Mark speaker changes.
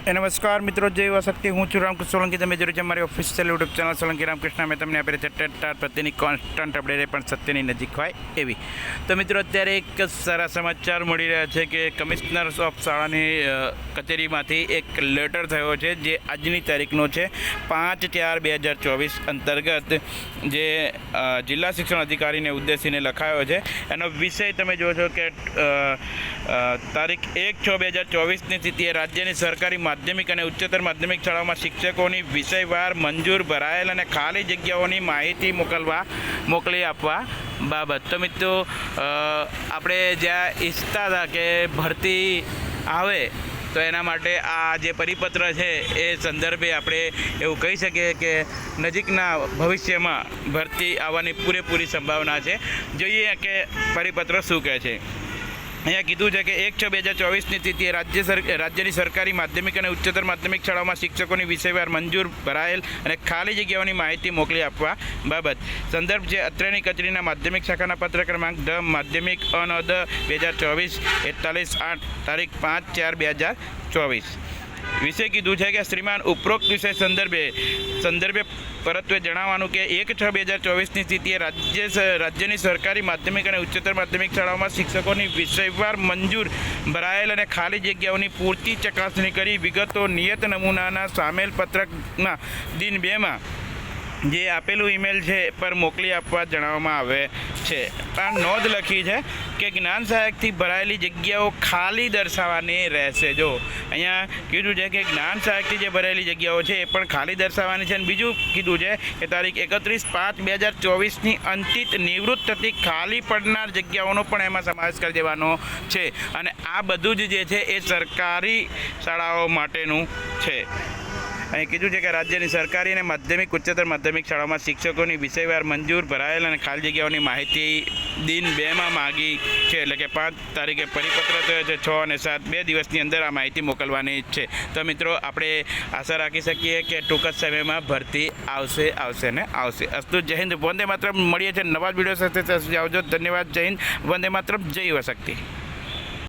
Speaker 1: નમસ્કાર મિત્રો, જય શક્તિ. હું છું રામકૃષ્ણ સોલંકી. તમે જોઈ છે મારી official YouTube channel Solanki Ramkrishna. મેં તમને આપેલી છે ટેટા પ્રત્યેની કોન્સ્ટન્ટ અપડેટ પણ સત્યની નજીક હોય એવી. તો મિત્રો, અત્યારે એક સારા સમાચાર મળી રહ્યા છે કે કમિશનર ઓફ શાળાની કચેરીમાંથી એક લેટર થયો છે, જે આજની તારીખનો છે, પાંચ ચાર બે હજાર ચોવીસ અંતર્ગત, જે જિલ્લા શિક્ષણ અધિકારીને ઉદ્દેશીને લખાયો છે. એનો વિષય તમે જોશો કે તારીખ એક છ બે હજાર ચોવીસની સ્થિતિએ રાજ્યની સરકારી માધ્યમિક અને ઉચ્ચતર માધ્યમિક શાળાઓમાં શિક્ષકોની વિષયવાર મંજૂર ભરાયેલ અને ખાલી જગ્યાઓની માહિતી મોકલવા, મોકલી આપવા બાબત. તો મિત્રો આપણે જ્યાં ઈચ્છતા હતા કે ભરતી આવે, તો એના માટે આ જે પરિપત્ર છે, એ સંદર્ભે આપણે એવું કહી શકીએ કે નજીકના ભવિષ્યમાં ભરતી આવવાની પૂરેપૂરી સંભાવના છે. જોઈએ કે પરિપત્ર શું કહે છે. અહીંયા કીધું છે કે એક છ બે હજાર ચોવીસની સ્થિતિએ રાજ્ય સર, રાજ્યની સરકારી માધ્યમિક અને ઉચ્ચતર માધ્યમિક શાળાઓમાં શિક્ષકોની વિષયવાર મંજૂર ભરાયેલ અને ખાલી જગ્યાઓની માહિતી મોકલી આપવા બાબત. સંદર્ભ છે અત્રેની કચેરીના માધ્યમિક શાખાના પત્ર ક્રમાંક ધ માધ્યમિક દ, બે હજાર ચોવીસ, એકતાલીસ, આઠ, તારીખ પાંચ ચાર, બે હજાર ચોવીસ. વિષય કીધું છે કે શ્રીમાન ઉપરોક્ત વિષય સંદર્ભે સંદર્ભે પરત્વે જણાવવાનું કે એક છ બે હજાર ચોવીસની સ્થિતિએ રાજ્ય રાજ્યની સરકારી માધ્યમિક અને ઉચ્ચતર માધ્યમિક શાળાઓમાં શિક્ષકોની વિષયવાર મંજૂર, ભરાયેલ અને ખાલી જગ્યાઓની પૂરતી ચકાસણી કરી વિગતો, નિયત નમૂનાના સામેલ પત્રકના દિન બેમાં જે આપેલું ઈમેલ છે પર મોકલી આપવા જણાવવામાં આવે છે. આ નોંધ લખી છે કે જ્ઞાન સહાયકથી ભરાયેલી જગ્યાઓ ખાલી દર્શાવવાની રહેશે. જો, અહીંયા કીધું છે કે જ્ઞાન સહાયકથી જે ભરાયેલી જગ્યાઓ છે એ પણ ખાલી દર્શાવવાની છે અને બીજું કીધું છે કે તારીખ એકત્રીસ પાંચ બે હજાર ચોવીસની અંતિત નિવૃત્ત થતી ખાલી પડનાર જગ્યાઓનો પણ એમાં સમાવેશ કરી દેવાનો છે. અને આ બધું જ જે છે એ સરકારી શાળાઓ માટેનું છે. અહીં કીધું છે કે રાજ્યની સરકારી અને માધ્યમિક, ઉચ્ચતર માધ્યમિક શાળાઓમાં શિક્ષકોની વિષયવાર મંજૂર ભરાયેલ અને ખાલી જગ્યાઓની માહિતી દિન બેમાં માગી છે. એટલે કે પાંચ તારીખે પરિપત્ર થયો છે, છ અને સાત. બે દિવસની અંદર આ માહિતી મોકલવાની છે. તો મિત્રો, આપણે આશા રાખી શકીએ કે ટૂંક જ સમયમાં ભરતી આવશે આવશે ને આવશે. અસ્તુ, જય હિન્દ. વંદે માત્ર મળીએ છીએ નવા જ વીડિયો સાથે. આવજો. ધન્યવાદ. જય હિન્દ. વંદે માત્ર જય વશક્તિ શક્તિ.